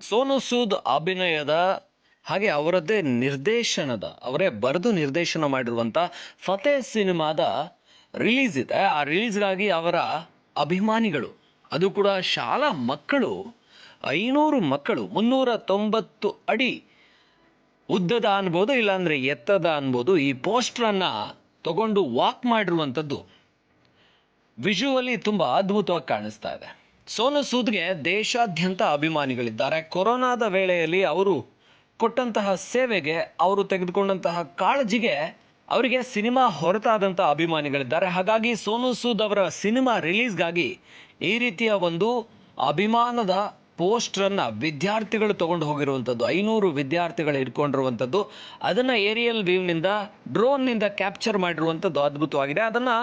ಸೋನು ಸೂದ್ ಅಭಿನಯದ ಹಾಗೆ ಅವರದ್ದೇ ನಿರ್ದೇಶನದ, ಅವರೇ ಬರೆದು ನಿರ್ದೇಶನ ಮಾಡಿರುವಂಥ ಫತೇ ಸಿನಿಮಾದ ರಿಲೀಸ್ ಇದೆ. ಆ ರಿಲೀಸ್ಗಾಗಿ ಅವರ ಅಭಿಮಾನಿಗಳು, ಅದು ಕೂಡ ಶಾಲಾ ಮಕ್ಕಳು, ಐನೂರು ಮಕ್ಕಳು, ಮುನ್ನೂರ ತೊಂಬತ್ತು ಅಡಿ ಉದ್ದದ ಅನ್ಬೋದು, ಇಲ್ಲಾಂದರೆ ಎತ್ತದ ಅನ್ಬೋದು, ಈ ಪೋಸ್ಟ್ರನ್ನು ತಗೊಂಡು ವಾಕ್ ಮಾಡಿರುವಂಥದ್ದು ವಿಜುವಲಿ ತುಂಬ ಅದ್ಭುತವಾಗಿ ಕಾಣಿಸ್ತಾ ಇದೆ. ಸೋನು ಸೂದ್ಗೆ ದೇಶಾದ್ಯಂತ ಅಭಿಮಾನಿಗಳಿದ್ದಾರೆ. ಕೊರೋನಾದ ವೇಳೆಯಲ್ಲಿ ಅವರು ಕೊಟ್ಟಂತಹ ಸೇವೆಗೆ, ಅವರು ತೆಗೆದುಕೊಂಡಂತಹ ಕಾಳಜಿಗೆ ಅವರಿಗೆ ಸಿನಿಮಾ ಹೊರತಾದಂಥ ಅಭಿಮಾನಿಗಳಿದ್ದಾರೆ. ಹಾಗಾಗಿ ಸೋನು ಸೂದ್ ಅವರ ಸಿನಿಮಾ ರಿಲೀಸ್ಗಾಗಿ ಈ ರೀತಿಯ ಒಂದು ಅಭಿಮಾನದ ಪೋಸ್ಟ್ರನ್ನು ವಿದ್ಯಾರ್ಥಿಗಳು ತೊಗೊಂಡು ಹೋಗಿರುವಂಥದ್ದು ಐನೂರು ವಿದ್ಯಾರ್ಥಿಗಳು ಇಟ್ಕೊಂಡಿರುವಂಥದ್ದು ಅದನ್ನು ಏರಿಯಲ್ ವ್ಯೂನಿಂದ, ಡ್ರೋನ್ನಿಂದ ಕ್ಯಾಪ್ಚರ್ ಮಾಡಿರುವಂಥದ್ದು ಅದ್ಭುತವಾಗಿದೆ. ಅದನ್ನು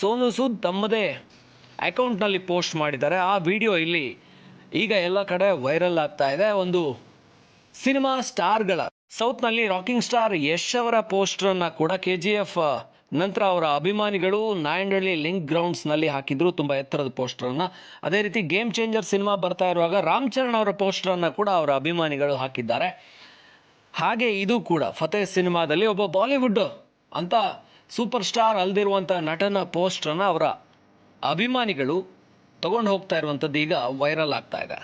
ಸೋನು ಸೂದ್ ತಮ್ಮದೇ ಅಕೌಂಟ್ನಲ್ಲಿ ಪೋಸ್ಟ್ ಮಾಡಿದ್ದಾರೆ. ಆ ವಿಡಿಯೋ ಇಲ್ಲಿ ಈಗ ಎಲ್ಲ ಕಡೆ ವೈರಲ್ ಆಗ್ತಾ ಇದೆ. ಒಂದು ಸಿನಿಮಾ ಸ್ಟಾರ್ಗಳ, ಸೌತ್ನಲ್ಲಿ ರಾಕಿಂಗ್ ಸ್ಟಾರ್ ಯಶ್ ಅವರ ಪೋಸ್ಟರನ್ನು ಕೂಡ ಕೆ ಜಿ ಎಫ್, ನಂತರ ಅವರ ಅಭಿಮಾನಿಗಳು ನಾಯಂಡಳ್ಳಿ ಲಿಂಕ್ ಗ್ರೌಂಡ್ಸ್ನಲ್ಲಿ ಹಾಕಿದ್ರು. ತುಂಬ ಎತ್ತರದ ಪೋಸ್ಟರನ್ನು. ಅದೇ ರೀತಿ ಗೇಮ್ ಚೇಂಜರ್ ಸಿನಿಮಾ ಬರ್ತಾ ಇರುವಾಗ ರಾಮ್ ಚರಣ್ ಅವರ ಪೋಸ್ಟರನ್ನು ಕೂಡ ಅವರ ಅಭಿಮಾನಿಗಳು ಹಾಕಿದ್ದಾರೆ. ಹಾಗೆ ಇದು ಕೂಡ ಫತೇ ಸಿನಿಮಾದಲ್ಲಿ ಒಬ್ಬ ಬಾಲಿವುಡ್ ಅಂತ ಸೂಪರ್ ಸ್ಟಾರ್ ಅಲ್ದಿರುವಂಥ ನಟನ ಪೋಸ್ಟರನ್ನು ಅವರ ಅಭಿಮಾನಿಗಳು ತಗೊಂಡು ಹೋಗ್ತಾ ಇರುವಂಥದ್ದು ಈಗ ವೈರಲ್ ಆಗ್ತಾ ಇದೆ.